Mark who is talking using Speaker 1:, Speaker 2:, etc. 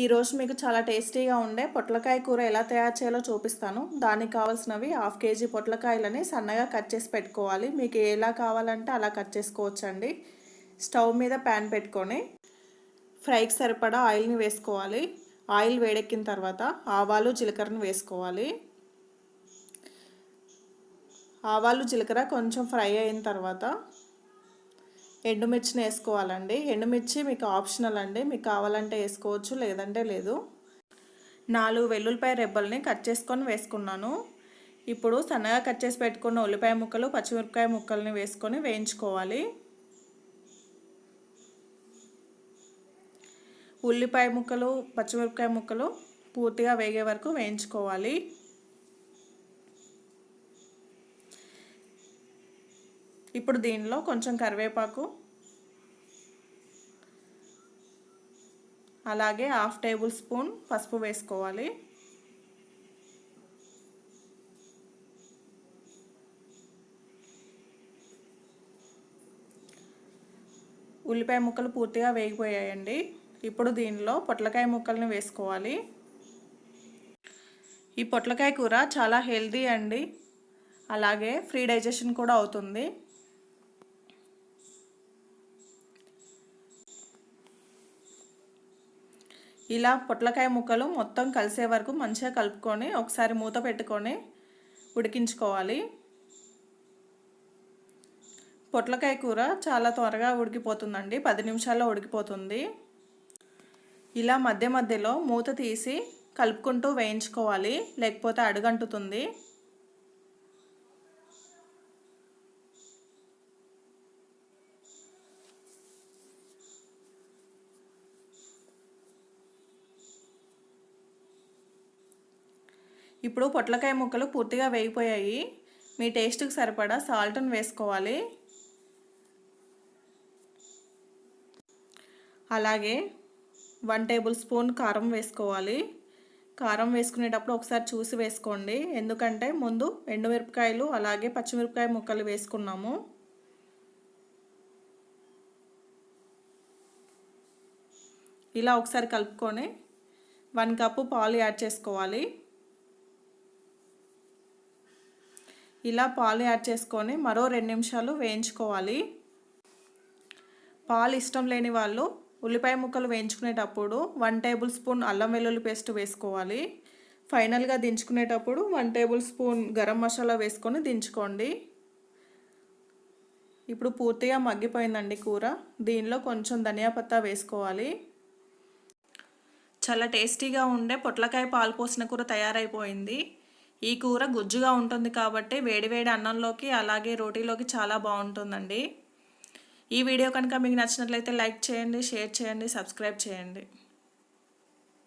Speaker 1: ఈరోజు మీకు చాలా టేస్టీగా ఉండే పొట్లకాయ కూర ఎలా తయారు చేయాలో చూపిస్తాను. దానికి కావాల్సినవి హాఫ్ కేజీ పొట్లకాయలని సన్నగా కట్ చేసి పెట్టుకోవాలి. మీకు ఎలా కావాలంటే అలా కట్ చేసుకోవచ్చండి. స్టవ్ మీద ప్యాన్ పెట్టుకొని ఫ్రైకి సరిపడా ఆయిల్ని వేసుకోవాలి. ఆయిల్ వేడెక్కిన తర్వాత ఆవాలు జీలకర్రని వేసుకోవాలి. ఆవాలు జీలకర్ర కొంచెం ఫ్రై అయిన తర్వాత ఎండుమిర్చిని వేసుకోవాలండి. ఎండుమిర్చి మీకు ఆప్షనల్ అండి. మీకు కావాలంటే వేసుకోవచ్చు లేదంటే లేదు. నాలుగు వెల్లుల్లిపాయ రెబ్బల్ని కట్ చేసుకొని వేసుకున్నాను. ఇప్పుడు సన్నగా కట్ చేసి పెట్టుకున్న ఉల్లిపాయ ముక్కలు పచ్చిమిరపకాయ ముక్కల్ని వేసుకొని వేయించుకోవాలి. ఉల్లిపాయ ముక్కలు పచ్చిమిరపకాయ ముక్కలు పూర్తిగా వేగే వరకు వేయించుకోవాలి. ఇప్పుడు దీనిలో కొంచెం కరివేపాకు అలాగే హాఫ్ టేబుల్ స్పూన్ పసుపు వేసుకోవాలి. ఉల్లిపాయ ముక్కలు పూర్తిగా వేగిపోయాయండి. ఇప్పుడు దీనిలో పొట్లకాయ ముక్కల్ని వేసుకోవాలి. ఈ పొట్లకాయ కూర చాలా హెల్దీ అండి. అలాగే ఫ్రీ డైజెషన్ కూడా అవుతుంది. ఇలా పొట్లకాయ ముక్కలు మొత్తం కలిసే వరకు మంచిగా కలుపుకొని ఒకసారి మూత పెట్టుకొని ఉడికించుకోవాలి. పొట్లకాయ కూర చాలా త్వరగా ఉడికిపోతుందండి. పది నిమిషాల్లో ఉడికిపోతుంది. ఇలా మధ్య మధ్యలో మూత తీసి కలుపుకుంటూ వేయించుకోవాలి. లేకపోతే అడుగంటుతుంది. ఇప్పుడు పొట్లకాయ ముక్కలు పూర్తిగా వేగిపోయాయి. మీ టేస్ట్కి సరిపడా సాల్ట్ని వేసుకోవాలి. అలాగే వన్ టేబుల్ స్పూన్ కారం వేసుకోవాలి. కారం వేసుకునేటప్పుడు ఒకసారి చూసి వేసుకోండి. ఎందుకంటే ముందు ఎండుమిరపకాయలు అలాగే పచ్చిమిరపకాయ ముక్కలు వేసుకున్నాము. ఇలా ఒకసారి కలుపుకొని వన్ కప్పు పాలు యాడ్ చేసుకోవాలి. ఇలా పాలు యాడ్ చేసుకొని మరో రెండు నిమిషాలు వేయించుకోవాలి. పాలు ఇష్టం లేని వాళ్ళు ఉల్లిపాయ ముక్కలు వేయించుకునేటప్పుడు వన్ టేబుల్ స్పూన్ అల్లం వెల్లుల్లి పేస్ట్ వేసుకోవాలి. ఫైనల్గా దించుకునేటప్పుడు one tablespoon garam masala వేసుకొని దించుకోండి. ఇప్పుడు పూర్తిగా మగ్గిపోయిందండి కూర. దీనిలో కొంచెం ధనియా పత్తా వేసుకోవాలి. చాలా టేస్టీగా ఉండే పొట్లకాయ పాలు పోసిన కూర తయారైపోయింది. ఈ కూర గుజ్జుగా ఉంటుంది కాబట్టి వేడివేడి అన్నంలోకి అలాగే రోటీలోకి చాలా బాగుంటుందండి. ఈ వీడియో కనుక మీకు నచ్చినట్లయితే లైక్ చేయండి షేర్ చేయండి సబ్స్క్రైబ్ చేయండి.